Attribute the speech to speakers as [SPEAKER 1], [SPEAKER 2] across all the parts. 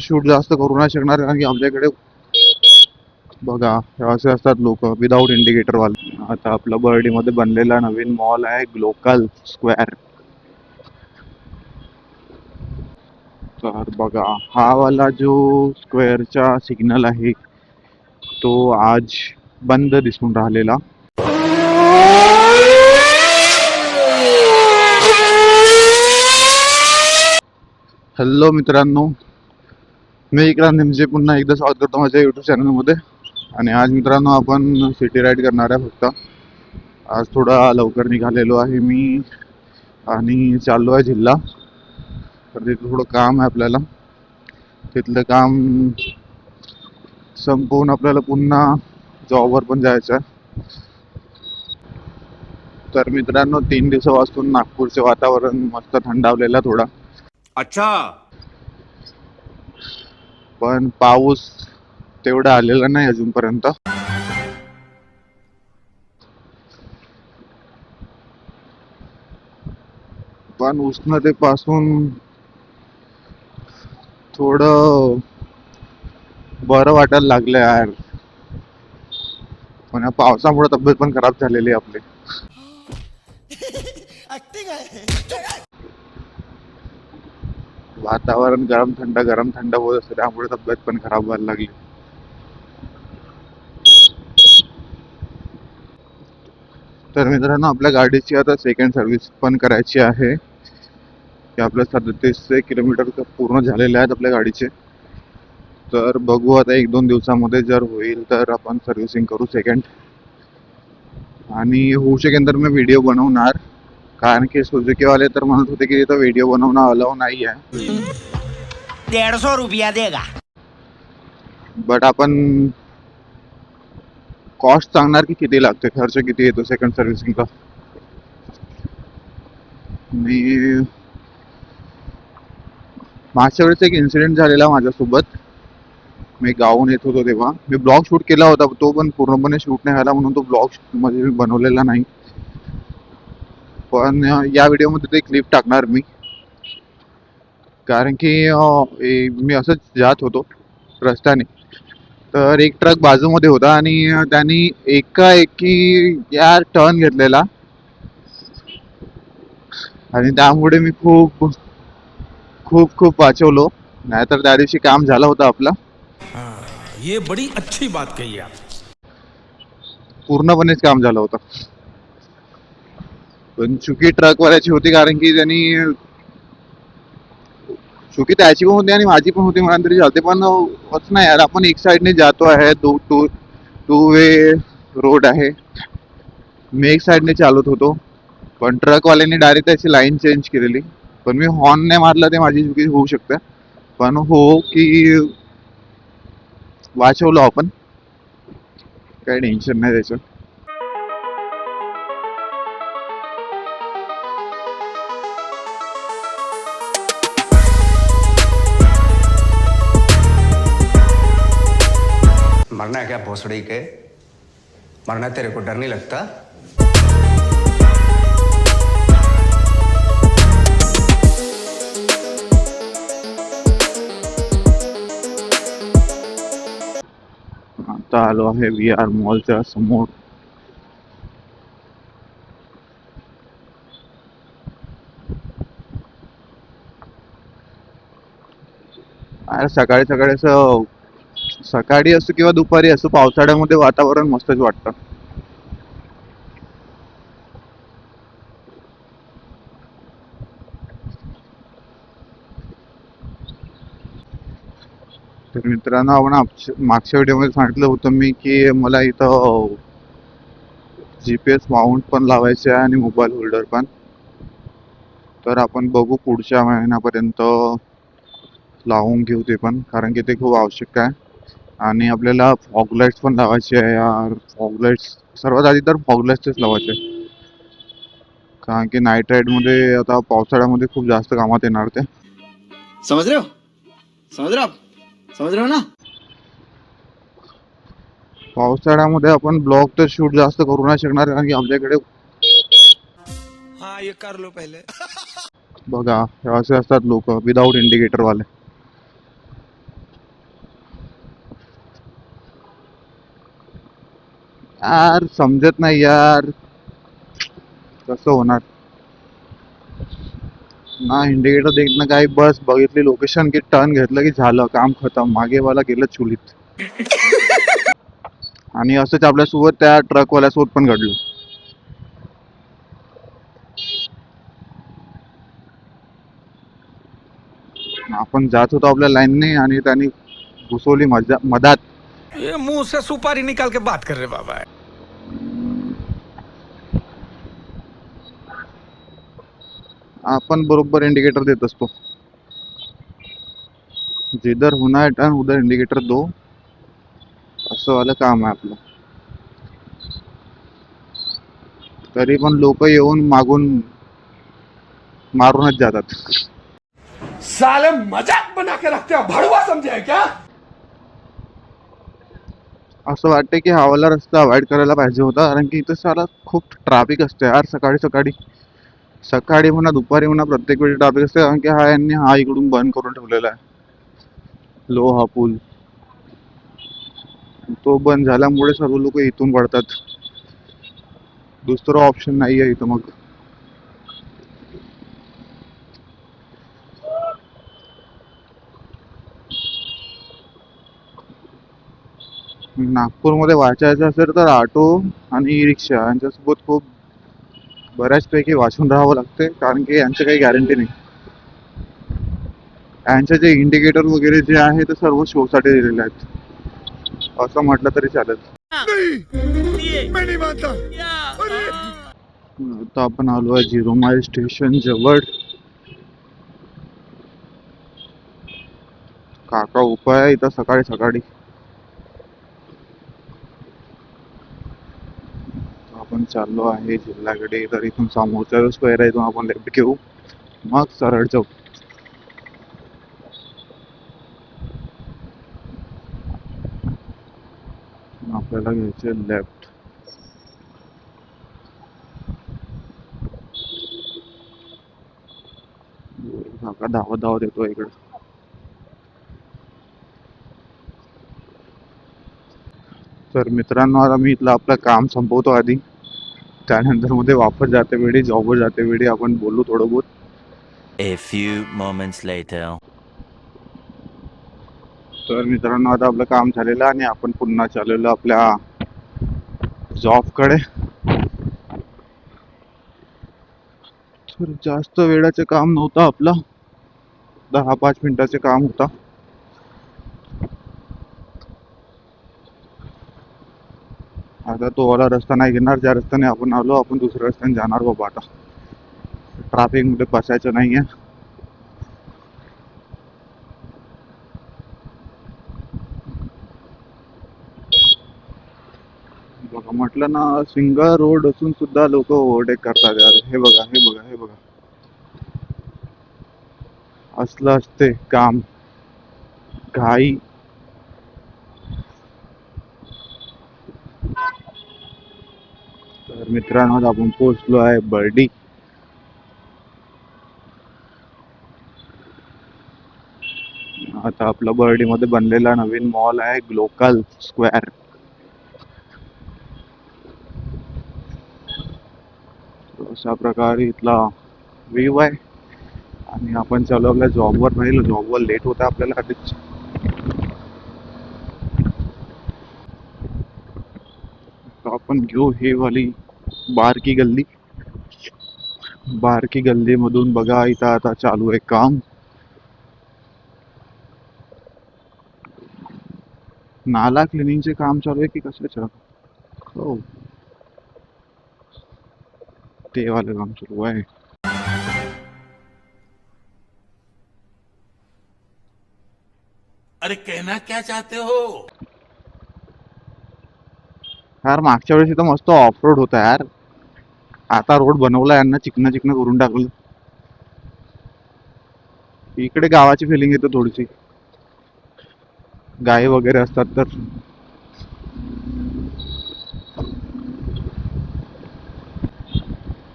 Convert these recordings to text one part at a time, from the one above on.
[SPEAKER 1] Shoot जास्त करू नाही शकणार कारण की आमच्याकडे बघा हे असे असतात लोक विदाऊट इंडिकेटर वाले. आता आपला बर्डीमध्ये बनलेला नवीन मॉल आहे ग्लोकल स्क्वेअर तर बघा हा वाला जो स्क्वेअरचा सिग्नल आहे तो आज बंद दिसून राहिलेला. हॅलो मित्रांनो. मी इकरांत निमजे पुन्हा एकदा स्वागत करतो माझ्या यूट्यूब चॅनलमध्ये आणि आज मित्रांनो आपण सिटी राईड करणार आहे फक्त. आज थोडा लवकर निघालेलो आहे मी आणि चाललो आहे जिल्हा. तर तिथं थोडं काम आहे आपल्याला. तिथलं काम संपवून आपल्याला पुन्हा जॉबवर पण जायचं आहे. तर मित्रांनो तीन दिवसापासून नागपूरचे वातावरण मस्त थंडावलेलं थोडा.
[SPEAKER 2] अच्छा!
[SPEAKER 1] पण पाऊस तेवढा आलेला नाही अजूनपर्यंत. पण उष्णतेपासून थोडं बरं वाटायला लागलं यार. पण या पावसामुळे तब्येत पण खराब झालेली आपली. वातावरण गरम थंड गरम थंड होत असतं त्यामुळे तब्येत पण खराब व्हायला लागली. तर मित्रांनो आपल्या गाडीची आता सेकंड सर्व्हिस पण करायची आहे. की आपल्या सदतीसशे किलोमीटर पूर्ण झालेले आहेत आपल्या गाडीचे. तर बघू आता एक दोन दिवसामध्ये जर होईल तर आपण सर्व्हिसिंग करू सेकंड आणि होऊ शकेल तर मी व्हिडिओ बनवणार. कारण की सुझुकीवाले तर म्हणत होते की इथं व्हिडिओ बनवणं अलाव नाही आहे.
[SPEAKER 3] डेढ़ सौ रुपया देगा।
[SPEAKER 1] बट आपण कॉस्ट सांगणार की किती लागते खर्च किती येतो सेकंड सर्व्हिसिंगला मी मागच्या वेळेस एक इन्सिडेंट झालेला माझ्यासोबत. मी गावून येत होतो तेव्हा. मी ब्लॉग शूट केला होता तो पण पूर्णपणे शूट नाही झाला म्हणून तो ब्लॉगमध्ये मी बनवलेला नाही. पण या व्हिडिओमध्ये ते क्लिप टाकणार मी. कारण की मी असंच जात होतो रस्त्याने. तर एक ट्रक बाजूमध्ये होता आणि त्यांनी एकाएकी या टर्न घेतलेला. आणि त्यामुळे मी खूप खूप खूप वाचवलो. नाहीतर त्या दिवशी काम झालं होतं आपलं.
[SPEAKER 2] ये बड़ी अच्छी बात कही आप.
[SPEAKER 1] पूर्णपणेच काम झालं होतं. पण चुकी ट्रकवाल्याची होती कारण की त्यांनी चुकी त्याची पण होती आणि माझी पण होती म्हणा तरी चालते. पण होत नाही यार. आपण एक साईडने जातो आहे. दो टू टू वे रोड आहे. मी एक साईडने चालत होतो. पण ट्रकवाल्याने डायरेक्ट त्याची लाईन चेंज केलेली. पण मी हॉर्न नाही मारला ते माझी चुकी होऊ शकते. पण हो की वाचवलो आपण. काही टेन्शन नाही त्याचं
[SPEAKER 4] क्या भोसड़ी के मरना तेरे को डर नहीं लगता?
[SPEAKER 1] आता आलो आहे व्ही आर मॉलच्या समोर. अरे सकाळी सकाळी असं सकाळी असो किंवा दुपारी असो पावसाळ्यामध्ये वातावरण मस्तच वाटतं. तर मित्रांनो आपण मागच्या व्हिडिओमध्ये सांगितलं होतं मी की मला इथं जी पी एस माउंट पण लावायचे आहे आणि मोबाईल होल्डर पण. तर आपण बघू पुढच्या महिन्यापर्यंत लावून घेऊ ते पण कारण की ते खूप आवश्यक आहे. आणि आपल्याला फॉग लाईट्स पण लावायचे आहे यार. फॉग लाईट्स सर्वात आधी तर फॉग लाईट्सच लावायचे. कारण की नाईट राईडमध्ये आता पावसाळ्यामध्ये खूप जास्त कामात येणार ते.
[SPEAKER 5] समझ रहे हो समझ रहे हो आप समझ रहे हो ना?
[SPEAKER 1] पावसाळ्यामध्ये आपण ब्लॉग तर शूट जास्त करू नाही शकणार कारण की आमच्याकडे
[SPEAKER 2] हाँ ये कर लो पहले.
[SPEAKER 1] बघा असे असतात लोक विदाऊट इंडिकेटर वाले. यार समजत नाही यार. कसं होणार? ना इंडिकेटर देखणं काही बस बघितली लोकेशन की टर्न घेतलं की झालं काम खतम. मागे वाला गेलं चुलीत. आणि असंच आपल्यासोबत त्या ट्रकवाल्यासोबत पण घडलं. आपण जात होतो आपल्या लाईनने आणि त्यांनी घुसवली मजा मधात.
[SPEAKER 2] ये मुंह से सुपारी निकाल के बात कर रहे बाबा।
[SPEAKER 1] आपण बरोबर इंडिकेटर देत असतो. जिधर होना है टर्न उधर इंडिकेटर दो. असं वालं काम आहे आपलं. तरी पण लोक येऊन मागून मारूनच जातात.
[SPEAKER 2] साले मजाक बना के रखते हो भड़वा समझे है क्या?
[SPEAKER 1] असं वाटते की हवाला रस्ता अवॉइड करायला पाहिजे होता. कारण की इथं सारा खूप ट्रॅफिक असते यार सकाळी सकाळी. सकाळी म्हणा दुपारी म्हणा प्रत्येक वेळी ट्रॅफिक असते कारण की हा यांनी हा इकडून बंद करून ठेवलेला आहे. लो हा पूल. तो बंद झाल्यामुळे सर्व लोक इथून पडतात. दुसरं ऑप्शन नाही आहे इथं मग. नागपूरमध्ये वाचायचं असेल तर ऑटो आणि रिक्षा यांच्यासोबत खूप बऱ्याचपैकी वाचून राहावं लागते कारण की यांचं काही गॅरंटी नाही. यांचे जे इंडिकेटर वगैरे जे आहे ते सर्व शोसाठी दिलेले आहेत. असं म्हटलं तरी चालेल. आता आपण आलो आहे झिरो माईल स्टेशन जवळ. काका उपाय इथं सकाळी सकाळी. आपण चाललो आहे जिल्ह्याकडे तर इथून समोरचा स्क्वेअर आहे इथून आपण लेफ्ट घेऊ. मग सरळ जाऊ. आपल्याला घ्यायचे लेफ्ट काका धावत धावत येतो इकडे. तर मित्रांनो आता मी इथलं आपलं काम संपवतो आधी. त्यानंतरमध्ये वापस जाते वेळी जॉबवर जाते वेळी आपण बोलू थोडं बहुत
[SPEAKER 6] A few moments later.
[SPEAKER 1] तर मित्रांनो आता आपलं काम झालेलं आणि आपण पुन्हा चाललेलो आपल्या जॉबकडे तर जास्त वेळाचे काम नव्हतं आपलं. दहा पाच मिनिटाचे काम होता. आता तो वाला रस्ता नाही घेणार ज्या रस्त्याने आपण आलो आपण दुसऱ्या रस्त्याने जाणार बाबा आता. ट्रॅफिकमध्ये नाही नाहीये. बघा म्हटलं ना सिंगल रोड असून सुद्धा लोक ओव्हरटेक करतात यार. हे बघा हे बघा हे बघा. असलं असते काम. घाई. तर मित्रांनो आपण पोहोचलो आहे बर्डी. आता आपला बर्डीमध्ये बनलेला नवीन मॉल आहे ग्लोकल स्क्वेअर. अशा प्रकारे इथला व्ह्यू आहे. आणि आपण चालू आपल्या जॉबवर राहील. जॉबवर लेट होता आपल्याला आधीच. तर आपण घेऊ हे वाली बार की गल्ली बार की गल्ली मधून बघा इथं आता चालू आहे काम। नाला क्लिनिंगचे काम चालू आहे की कशाचं हो ते वालं काम सुरू आहे
[SPEAKER 2] अरे कहना क्या चाहते हो?
[SPEAKER 1] यार मागच्या वेळेस इथं मस्त ऑफ़ रोड होता यार. आता रोड बनवला यांना चिकन चिकन करून टाकलं. इकडे गावाची फिलिंग येते थोडीशी. गाय वगैरे असतात तर.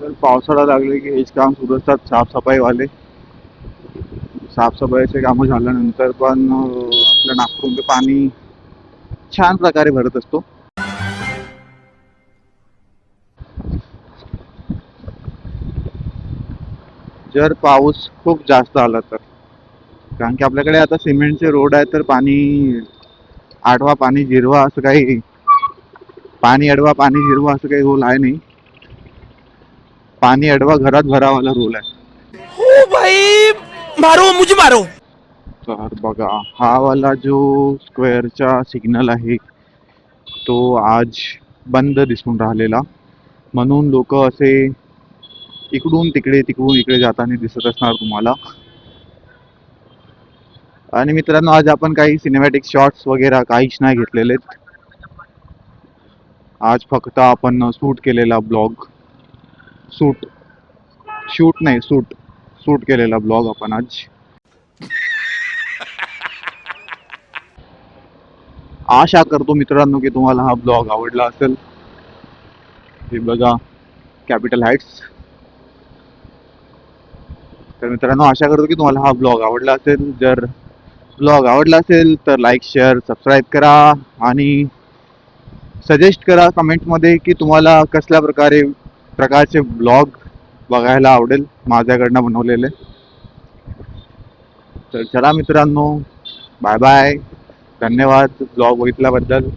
[SPEAKER 1] तर पावसाळा लागले की हेच काम सुरू असतात साफसफाईवाले. साफसफाईचे कामं झाल्यानंतर पण आपल्या नागपूरमध्ये पाणी छान प्रकारे भरत असतो. जर पाऊस खूप जास्त आला तर. कारण की आपल्याकडे आता सिमेंटचे रोड आहे तर पाणी आडवा पाणी जिरवा असं काही पाणी अडवा पाणी जिरवा असं काही रोल आहे नाही. पाणी अडवा घरात भरावाला रोल आहे.
[SPEAKER 3] ओ भाई मारो मुझे मारो.
[SPEAKER 1] तर बघा हा वाला जो स्क्वेअरचा सिग्नल आहे तो आज बंद दिसून राहिलेला. म्हणून लोक असे इकडून तिकडे तिकडून इकडे जाताना दिसत असणार तुम्हाला. आणि मित्रांनो आज आपण काही सिनेमॅटिक शॉट्स वगैरे काहीच नाही घेतलेले. आज फक्त आपण शूट केलेला ब्लॉग शूट शूट नाही शूट शूट केलेला ब्लॉग आपण आज. आशा करतो मित्रांनो की तुम्हाला हा ब्लॉग आवडला असेल. हे बघा कॅपिटल हाईट्स तर मित्रांनो आशा करतो की तुम्हाला हा ब्लॉग आवडला असेल. जर ब्लॉग आवडला असेल तर लाईक शेअर सबस्क्राईब करा आणि सजेस्ट करा कमेंटमध्ये की तुम्हाला कसल्या प्रकारे प्रकारचे ब्लॉग बघायला आवडेल माझ्याकडनं बनवलेले. तर चला मित्रांनो बाय बाय धन्यवाद ब्लॉग बघितल्याबद्दल.